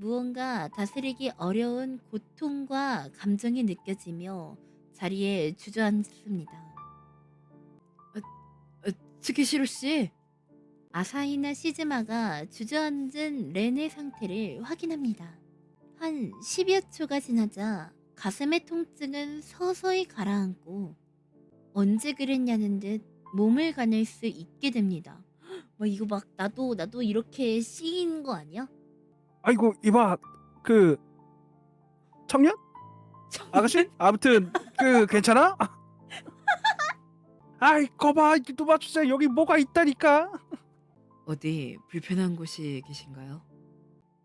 무언가 다스리기 어려운 고통과 감정이 느껴지며 자리에 주저앉습니다. 츠키시로 씨, 아사히나 시즈마가 주저앉은 렌의 상태를 확인합니다. 한 10여 초가 지나자 가슴의 통증은 서서히 가라앉고 언제 그랬냐는 듯 몸을 가눌 수 있게 됩니다. 막 이거 막 나도 나도 이렇게 씌인 거 아니야? 아이고 이봐 그 청년 아가씨 아무튼 그 괜찮아? 아이 거봐 누마 주자 여기 뭐가 있다니까 어디 불편한 곳이 계신가요?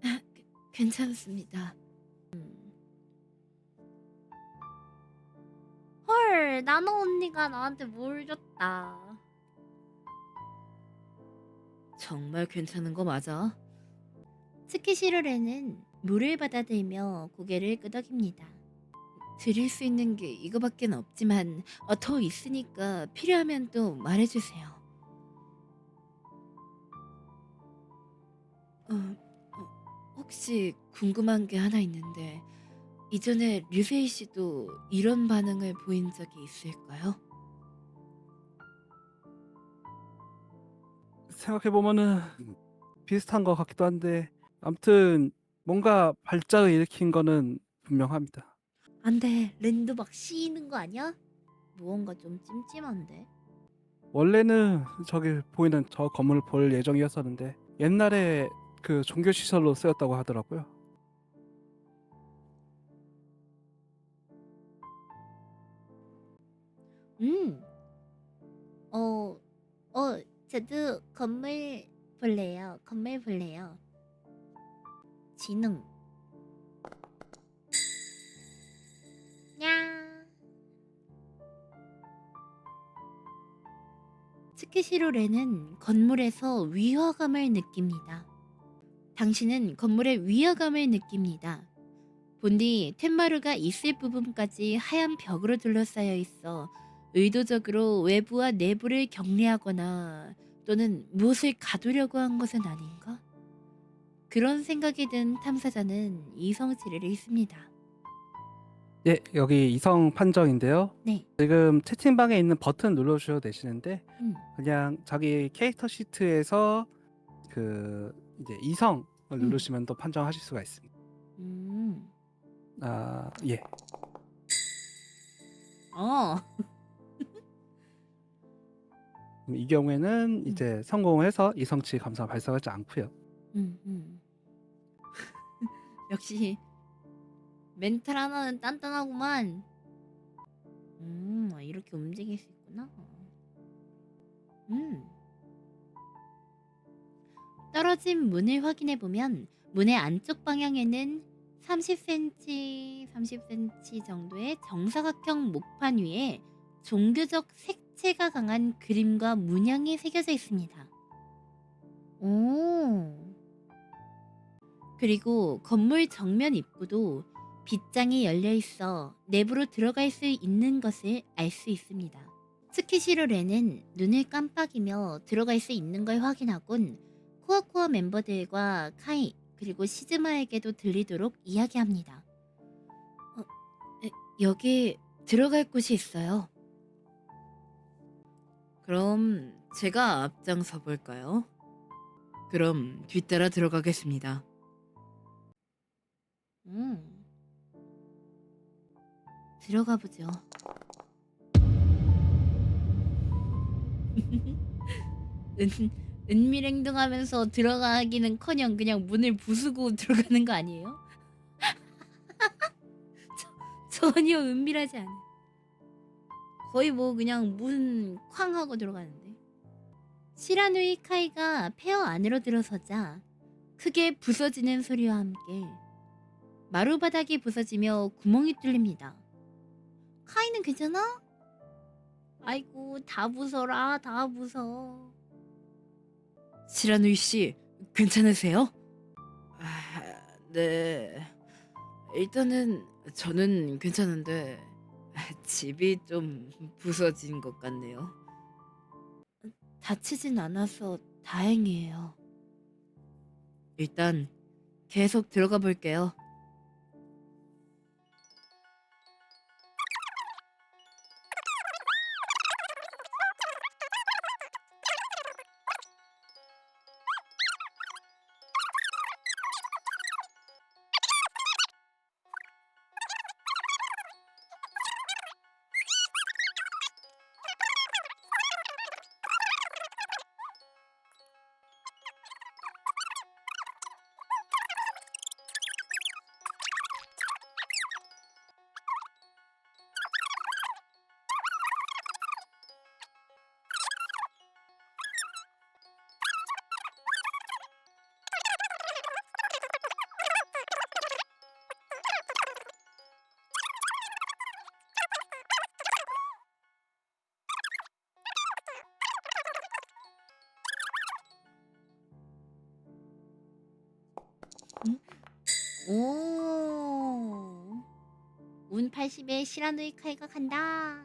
괜찮습니다. 음. 헐, 나노 언니가 나한테 뭘 줬다. 정말 괜찮은 거 맞아? 스키시르레는 물을 받아들며 고개를 끄덕입니다. 드릴 수 있는 게 이거밖에 없지만 어, 더 있으니까 필요하면 또 말해주세요. 어, 어, 혹시 궁금한 게 하나 있는데 이전에 류세이 씨도 이런 반응을 보인 적이 있을까요? 생각해보면은 비슷한 것 같기도 한데 아무튼 뭔가 발작을 일으킨 거는 분명합니다 안돼, 렌도 막 씌이는 거 아니야? 무언가 좀 찜찜한데. 원래는 저기 보이는 저 건물을 볼 예정이었었는데 옛날에 그 종교 시설로 쓰였다고 하더라고요 음. 어, 어, 저도 건물 볼래요. 건물 볼래요. 지능. 냐. 스키시로 레는 건물에서 위화감을 느낍니다. 당신은 건물의 위화감을 느낍니다. 본디 텐마루가 있을 부분까지 하얀 벽으로 둘러싸여 있어 의도적으로 외부와 내부를 격리하거나 또는 무엇을 가두려고 한 것은 아닌가? 그런 생각이 든 탐사자는 이성 치레를 했습니다. 예 여기 이성 판정인데요 네. 지금 채팅방에 있는 버튼 눌러주셔도 되시는데 음. 그냥 자기 캐릭터 시트에서 그 이제 이성을 음. 누르시면 또 판정하실 수가 있습니다. 음. 아 예. 어. 이 경우에는 이제 성공을 해서 이성치 감사 발사하지 않고요. 음, 음. 역시 멘탈 하나는 단단하구만. 음, 아, 이렇게 움직일 수 있구나. 음. 떨어진 문을 확인해 보면 문의 안쪽 방향에는 30cm, 30cm 정도의 정사각형 목판 위에 종교적 색채가 강한 그림과 문양이 새겨져 있습니다. 오. 그리고 건물 정면 입구도 빗장이 열려 있어 내부로 들어갈 수 있는 것을 알 수 있습니다. 스키시로 레는 눈을 깜빡이며 들어갈 수 있는 걸 확인하곤 코아코아 멤버들과 카이 그리고 시즈마에게도 들리도록 이야기합니다. 어, 에, 여기 들어갈 곳이 있어요. 그럼 제가 앞장서 볼까요? 그럼 뒤따라 들어가겠습니다. 음. 들어가 보죠. 은, 은밀 행동하면서 들어가기는커녕 그냥 문을 부수고 들어가는 거 아니에요? 저- 전혀 은밀하지 않아. 거의 뭐 그냥 문 쾅 하고 들어가는데. 시라누이 카이가 폐허 안으로 들어서자 크게 부서지는 소리와 함께 마루바닥이 부서지며 구멍이 뚫립니다. 카이는 괜찮아? 아이고 다 부서라 다 부서. 시라누이 씨, 괜찮으세요? 아, 네. 일단은 저는 괜찮은데 집이 좀 부서진 것 같네요. 다치진 않아서 다행이에요. 일단 계속 들어가 볼게요. 오. 운 80에 시라노이 카이가 간다.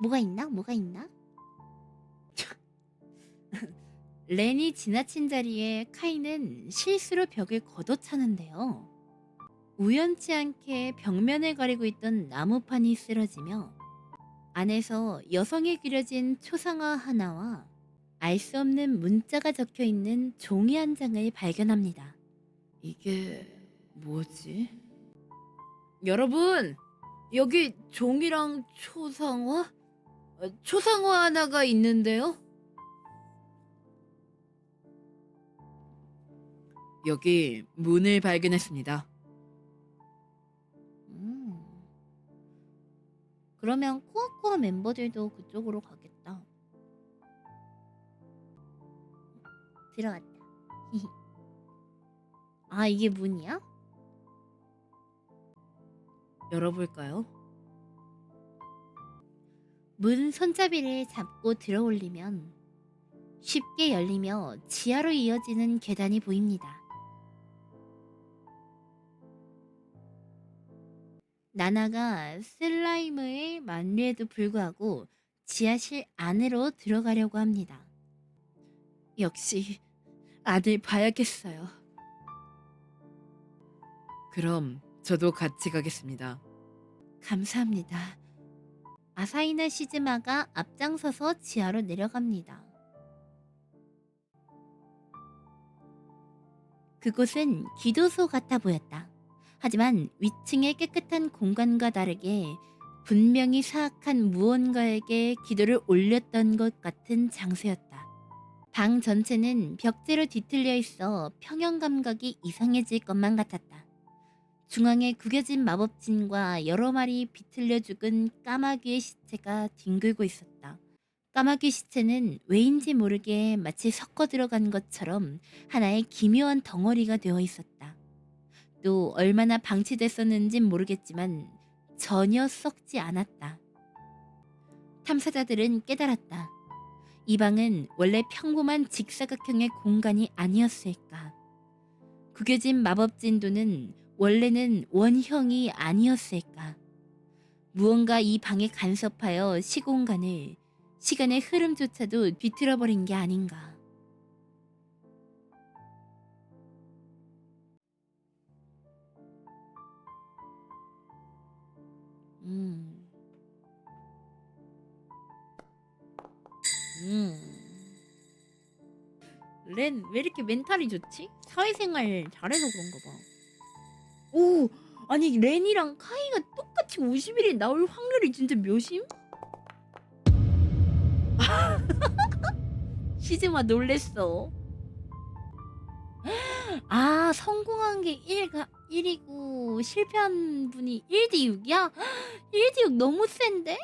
뭐가 있나? 뭐가 있나? 렌이 지나친 자리에 카이는 실수로 벽을 걷어차는데요. 우연치 않게 벽면을 가리고 있던 나무판이 쓰러지며 안에서 여성이 그려진 초상화 하나와 알 수 없는 문자가 적혀 있는 종이 한 장을 발견합니다. 이게 뭐지? 여러분, 여기 종이랑 초상화? 어, 초상화 하나가 있는데요? 여기 문을 발견했습니다. 음. 그러면 코아코아 멤버들도 그쪽으로 가겠다. 들어갔다. 아 이게 문이야? 열어볼까요? 문 손잡이를 잡고 들어 올리면 쉽게 열리며 지하로 이어지는 계단이 보입니다. 나나가 슬라이ム의 만류에도 불구하고 지하실 안으로 들어가려고 합니다. 역시 아들 봐야겠어요. 그럼 저도 같이 가겠습니다. 감사합니다. 아사히나 시즈마가 앞장서서 지하로 내려갑니다. 그곳은 기도소 같아 보였다. 하지만 위층의 깨끗한 공간과 다르게 분명히 사악한 무언가에게 기도를 올렸던 것 같은 장소였다. 방 전체는 벽재로 뒤틀려 있어 평형 감각이 이상해질 것만 같았다. 중앙에 구겨진 마법진과 여러 마리 비틀려 죽은 까마귀의 시체가 뒹굴고 있었다. 까마귀 시체는 왜인지 모르게 마치 섞어 들어간 것처럼 하나의 기묘한 덩어리가 되어 있었다. 또 얼마나 방치됐었는진 모르겠지만 전혀 썩지 않았다. 탐사자들은 깨달았다. 이 방은 원래 평범한 직사각형의 공간이 아니었을까. 구겨진 마법 진도는 원래는 원형이 아니었을까? 무언가 이 방에 간섭하여 시공간을 시간의 흐름조차도 비틀어버린 게 아닌가. 음. 음. 렌 왜 이렇게 멘탈이 좋지? 사회생활 잘해서 그런가 봐. 오 아니 렌이랑 카이가 똑같이 50일에 나올 확률이 진짜 몇임? 시즈마 놀랬어. 아 성공한 게 1가 1이고 실패한 분이 1대 6이야? 1대 6 너무 센데?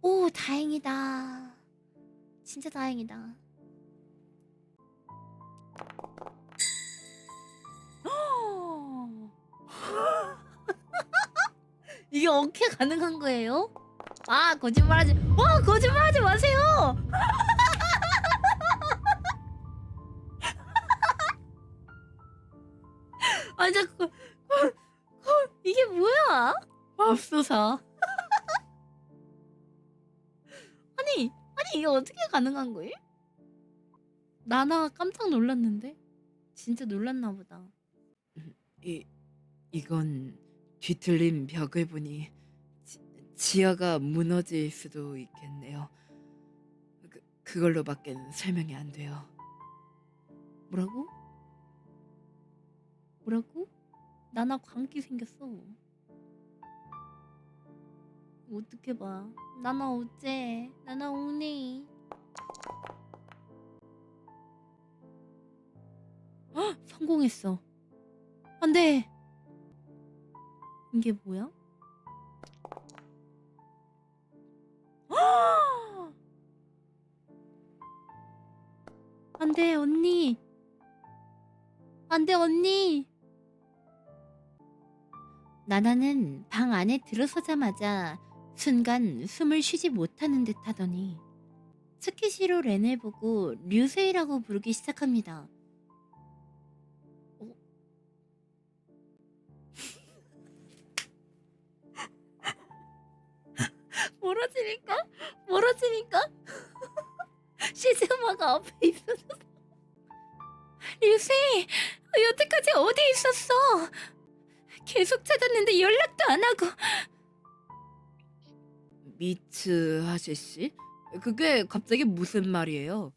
오 다행이다. 진짜 다행이다. 이게 어떻게 가능한 거예요? 아 거짓말하지 와 거짓말하지 마세요 아 자꾸 어, 어, 이게 뭐야 맙소사 아니 아니 이게 어떻게 가능한 거예요? 나나가 깜짝 놀랐는데? 진짜 놀랐나 보다. 이 이건 뒤틀린 벽을 보니 지, 지하가 무너질 수도 있겠네요. 그, 그걸로밖엔 설명이 안 돼요. 뭐라고? 뭐라고? 나나 광기 생겼어. 어떻게 봐? 나나 어째? 나나 오네. 헉! 성공했어. 안 돼. 이게 뭐야? 헉! 안돼 언니. 안돼 언니. 나나는 방 안에 들어서자마자 순간 숨을 쉬지 못하는 듯 하더니 스키시로 렌을 보고 류세이라고 부르기 시작합니다. 멀어지니까? 멀어지니까? 시즈마가 앞에 있어서 류세이 여태까지 어디 있었어? 계속 찾았는데 연락도 안 하고 미츠 아저씨? 그게 갑자기 무슨 말이에요?